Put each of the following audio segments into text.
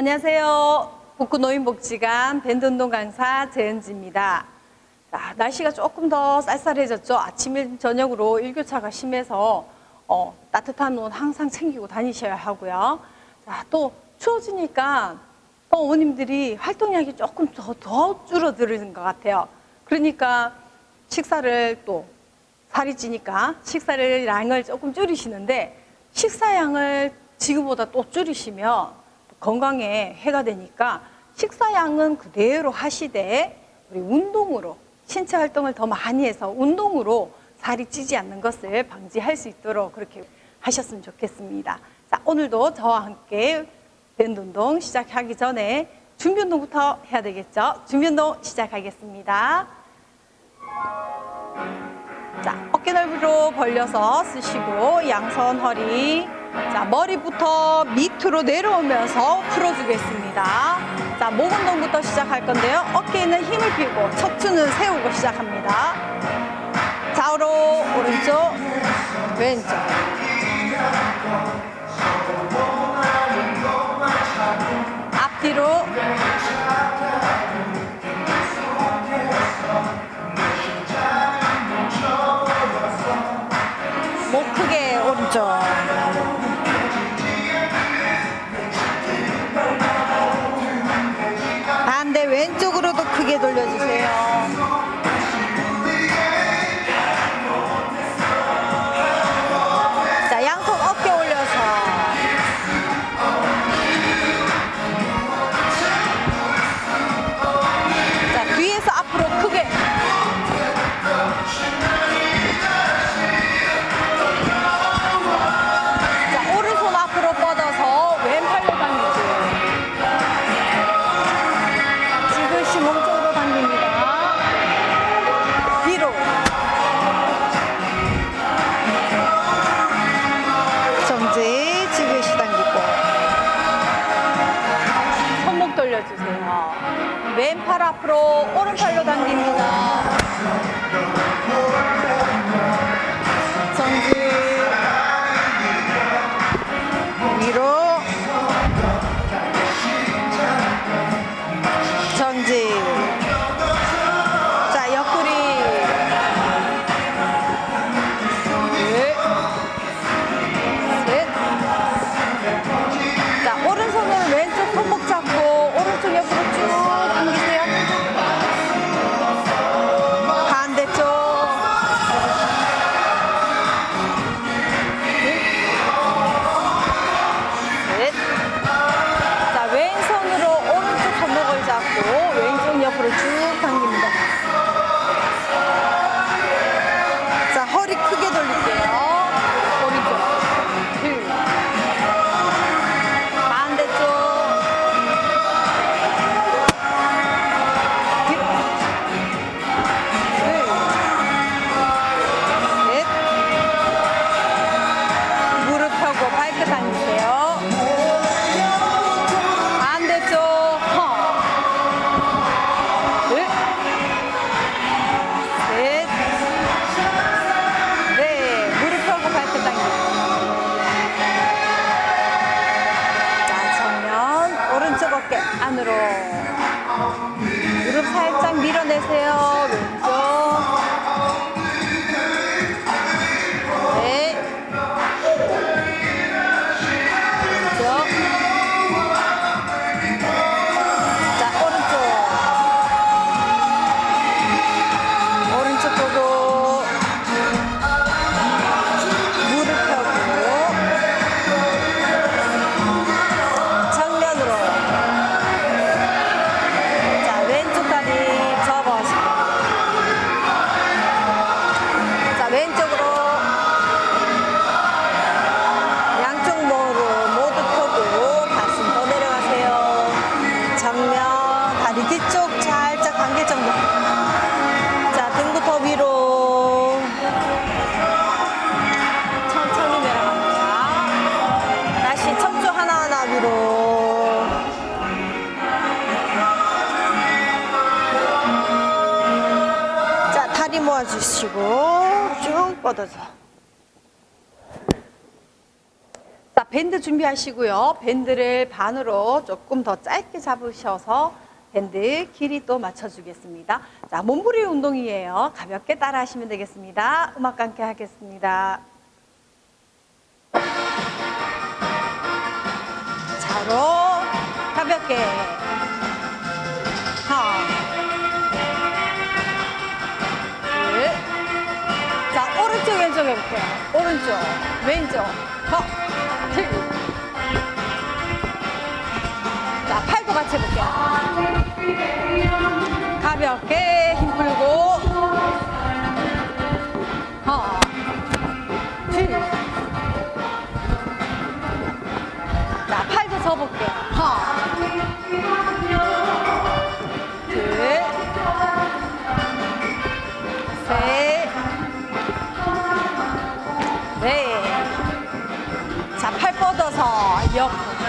안녕하세요. 북구 노인복지관 밴드운동 강사 재은지입니다. 자, 날씨가 조금 더 쌀쌀해졌죠. 아침, 저녁으로 일교차가 심해서 어, 따뜻한 옷 항상 챙기고 다니셔야 하고요. 자, 또 추워지니까 또 어머님들이 활동량이 조금 더, 더 줄어드는 것 같아요. 그러니까 식사를 또 살이 찌니까 식사를 양을 조금 줄이시는데 식사량을 지금보다 또 줄이시면 건강에 해가 되니까 식사량은 그대로 하시되 우리 운동으로 신체 활동을 더 많이 해서 운동으로 살이 찌지 않는 것을 방지할 수 있도록 그렇게 하셨으면 좋겠습니다. 자, 오늘도 저와 함께 밴드 운동 시작하기 전에 준비 운동부터 해야 되겠죠? 준비 운동 시작하겠습니다. 자, 어깨 넓이로 벌려서 쓰시고 양손 허리. 자, 머리부터 밑으로 내려오면서 풀어주겠습니다. 자, 목 운동부터 시작할 건데요. 어깨에는 힘을 펴고 척추는 세우고 시작합니다. 좌우로 오른쪽, 왼쪽. 앞뒤로 목 크게 오른쪽. 모아주시고 쭉 뻗어서. 자 밴드 준비하시고요. 밴드를 반으로 조금 더 짧게 잡으셔서 밴드 길이 또 맞춰주겠습니다. 자, 몸부리 운동이에요. 가볍게 따라 하시면 되겠습니다. 음악과 함께 하겠습니다. 자로 가볍게. 해볼게요. 오른쪽, 왼쪽. 하나, 둘. 자, 팔도 같이 해볼게요. 뻗어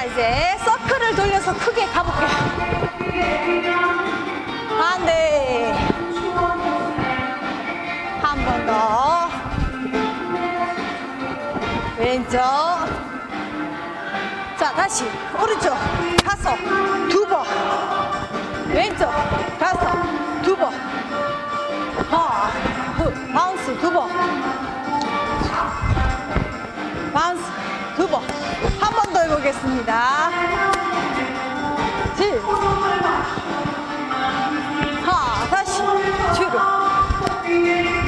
자 이제 서클을 돌려서 크게 가볼게요. 반대 한 번 더. 왼쪽. 자 다시. 오른쪽. 가서 두 번. 왼쪽. 가서 두 번. 하나 둘 바운스 두 번. 바운스 두번. 한번더 해보겠습니다. 둘 하나 다시. 뒤로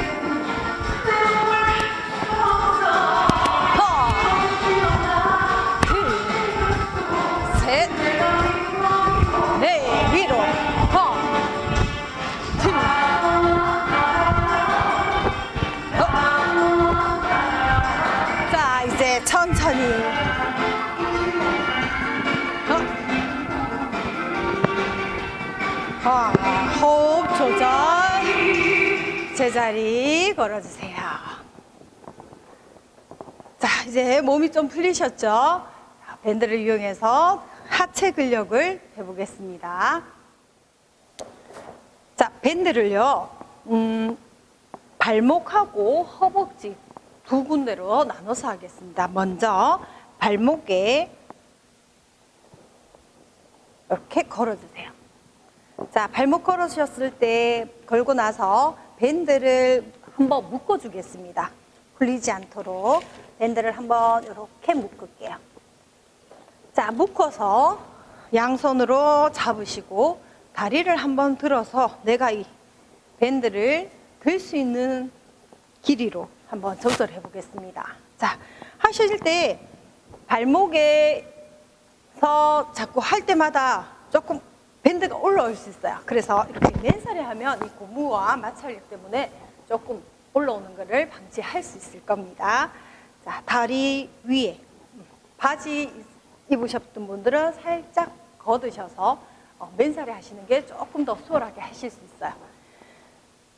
제자리 걸어주세요. 자, 이제 몸이 좀 풀리셨죠? 자, 밴드를 이용해서 하체 근력을 해보겠습니다. 자, 밴드를요, 음, 발목하고 허벅지 두 군데로 나눠서 하겠습니다. 먼저 발목에 이렇게 걸어주세요. 자, 발목 걸으셨을 때 걸고 나서 밴드를 한번 묶어주겠습니다. 풀리지 않도록 밴드를 한번 이렇게 묶을게요. 자, 묶어서 양손으로 잡으시고 다리를 한번 들어서 내가 이 밴드를 들 수 있는 길이로 한번 조절해 보겠습니다. 자, 하실 때 발목에서 자꾸 할 때마다 조금 밴드가 올라올 수 있어요. 그래서 이렇게 맨살에 하면 이 고무와 마찰력 때문에 조금 올라오는 것을 방지할 수 있을 겁니다. 자, 다리 위에 바지 입으셨던 분들은 살짝 걷으셔서 어, 맨살에 하시는 게 조금 더 수월하게 하실 수 있어요.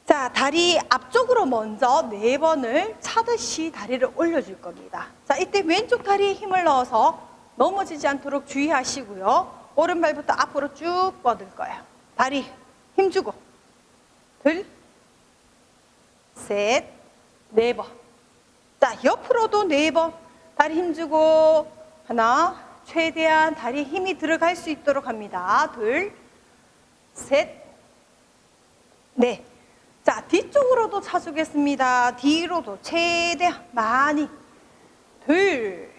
자, 다리 앞쪽으로 먼저 네 번을 차듯이 다리를 올려줄 겁니다. 자, 이때 왼쪽 다리에 힘을 넣어서 넘어지지 않도록 주의하시고요. 오른발부터 앞으로 쭉 뻗을 거예요. 다리 힘주고 둘, 셋, 네 번. 자, 옆으로도 네 번. 다리 힘주고 하나, 최대한 다리 힘이 들어갈 수 있도록 합니다. 둘, 셋, 넷. 자, 뒤쪽으로도 차주겠습니다. 뒤로도 최대한 많이. 둘,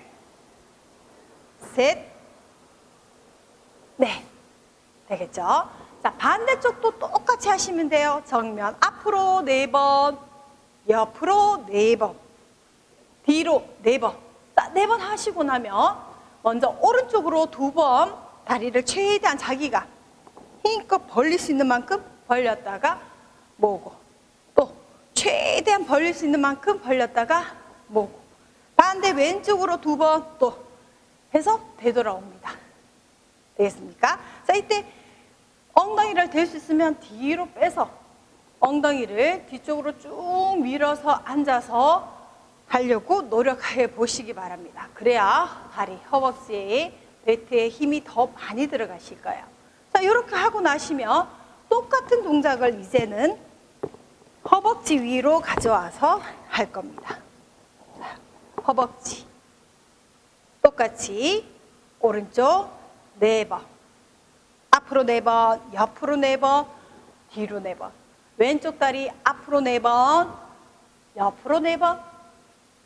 셋, 넷. 되겠죠? 자, 반대쪽도 똑같이 하시면 돼요. 정면 앞으로 네 번, 옆으로 네 번, 뒤로 네 번. 자, 네 번 하시고 나면 먼저 오른쪽으로 두 번 다리를 최대한 자기가 힘껏 벌릴 수 있는 만큼 벌렸다가 모으고 또 최대한 벌릴 수 있는 만큼 벌렸다가 모으고 반대 왼쪽으로 두 번 또 해서 되돌아옵니다. 되겠습니까? 자, 이때 엉덩이를 댈 수 있으면 뒤로 빼서 엉덩이를 뒤쪽으로 쭉 밀어서 앉아서 하려고 노력해 보시기 바랍니다. 그래야 다리, 허벅지에 배트에 힘이 더 많이 들어가실 거예요. 자, 이렇게 하고 나시면 똑같은 동작을 이제는 허벅지 위로 가져와서 할 겁니다. 자, 허벅지. 똑같이 오른쪽 네 번. 앞으로 네 번, 옆으로 네 번, 뒤로 네 번. 왼쪽 다리 앞으로 네 번, 옆으로 네 번,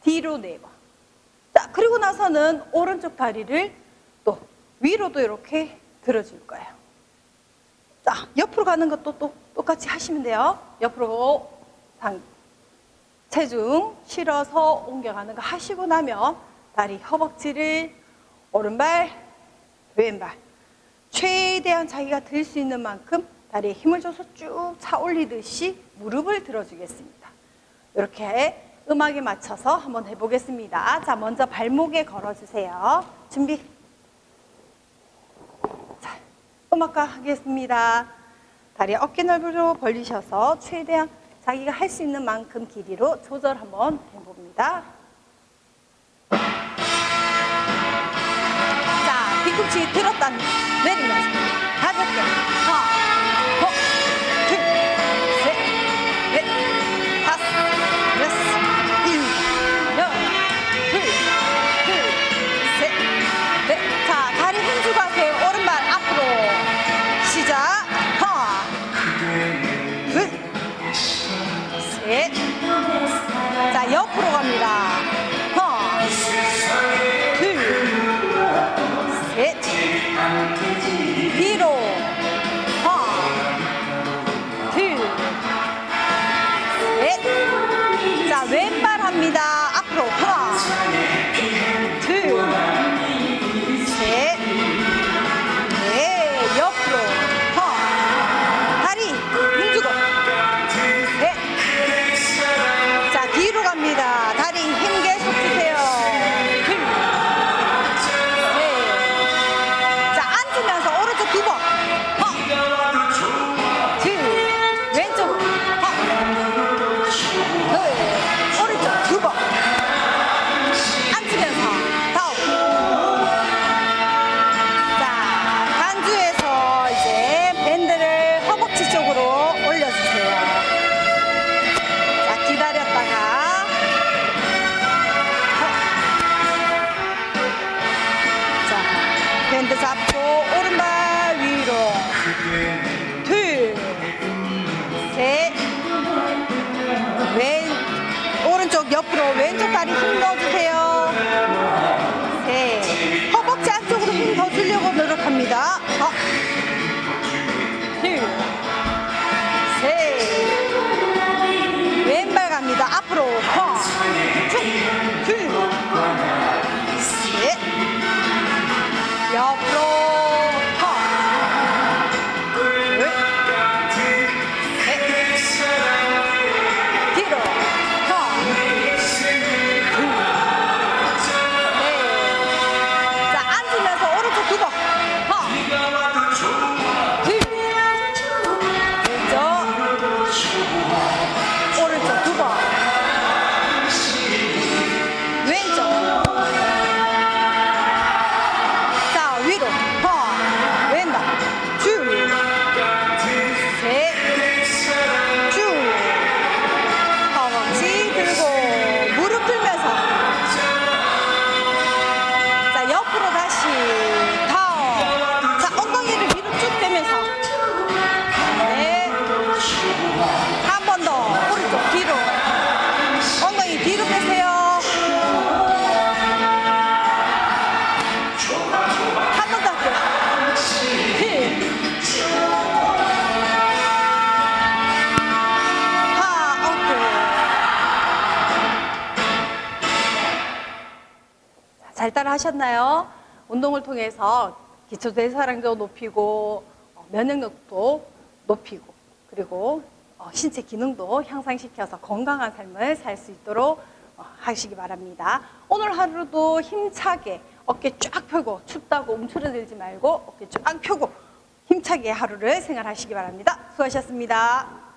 뒤로 네 번. 자, 그리고 나서는 오른쪽 다리를 또 위로도 이렇게 들어줄 거예요. 자, 옆으로 가는 것도 또 똑같이 하시면 돼요. 옆으로 상, 체중 실어서 옮겨가는 거 하시고 나면 다리 허벅지를 오른발, 왼발 최대한 자기가 들 수 있는 만큼 다리에 힘을 줘서 쭉 차 올리듯이 무릎을 들어주겠습니다. 이렇게 음악에 맞춰서 한번 해보겠습니다. 자, 먼저 발목에 걸어주세요. 준비. 자, 음악과 하겠습니다. 다리 어깨 넓이로 벌리셔서 최대한 자기가 할 수 있는 만큼 길이로 조절 한번 해봅니다. 뒤꿈치 들었다 내리면서 가볍게 하셨나요? 운동을 통해서 기초 대사량도 높이고 어, 면역력도 높이고 그리고 어, 신체 기능도 향상시켜서 건강한 삶을 살 수 있도록 어, 하시기 바랍니다. 오늘 하루도 힘차게 어깨 쫙 펴고 춥다고 움츠러들지 말고 어깨 쫙 펴고 힘차게 하루를 생활하시기 바랍니다. 수고하셨습니다.